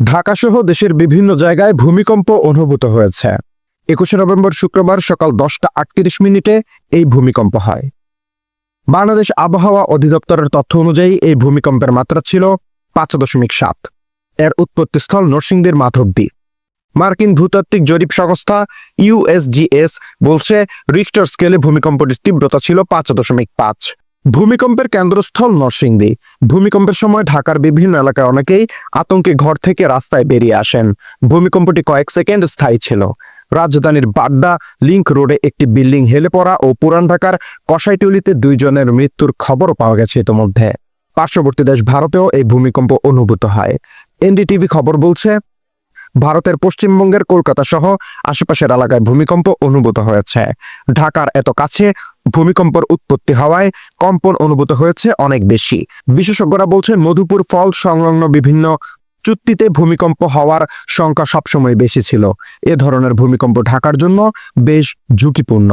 ঢাকাসহ দেশের বিভিন্ন জায়গায় ভূমিকম্প অনুভূত হয়েছে। একুশে নভেম্বর শুক্রবার সকাল দশটা আটত্রিশ মিনিটে এই ভূমিকম্প হয়। বাংলাদেশ আবহাওয়া অধিদপ্তরের তথ্য অনুযায়ী এই ভূমিকম্পের মাত্রা ছিল পাঁচ দশমিক সাত। এর উৎপত্তিস্থল নরসিংদীর মাধবদী। মার্কিন ভূতাত্ত্বিক জরিপ সংস্থা ইউএসজিএস বলছে, রিক্টার স্কেলে ভূমিকম্পটির তীব্রতা ছিল পাঁচ দশমিক পাঁচ। ভূমিকম্পের কেন্দ্রস্থল নরসিংদী। ভূমিকম্পের সময় ঢাকার বিভিন্ন এলাকায় অনেকেই আতঙ্কে ঘর থেকে রাস্তায় বেরিয়ে আসেন। ভূমিকম্পটি কয়েক সেকেন্ড স্থায়ী ছিল। রাজধানীর বাড্ডা, লিংক রোডে একটি বিল্ডিং হেলে পড়া ও পুরান ঢাকার কসাইটুলিতে দুইজনের মৃত্যুর খবরও পাওয়া গেছে ইতোমধ্যে। পার্শ্ববর্তী দেশ ভারতেও এই ভূমিকম্প অনুভূত হয়। এনডিটিভি খবর বলছে ভারতের পশ্চিমবঙ্গের কলকাতা সহ আশেপাশের এলাকায় ভূমিকম্প অনুভূত হয়েছে। ঢাকার এত কাছে ভূমিকম্পর উৎপত্তি হওয়ায় কম্পন অনুভূত হয়েছে অনেক বেশি। বিশেষজ্ঞরা বলছেন, মধুপুর ফল সংলগ্ন বিভিন্ন চুক্তিতে ভূমিকম্প হওয়ার সংখ্যা সবসময় বেশি ছিল। এ ধরনের ভূমিকম্প ঢাকার জন্য বেশ ঝুঁকিপূর্ণ।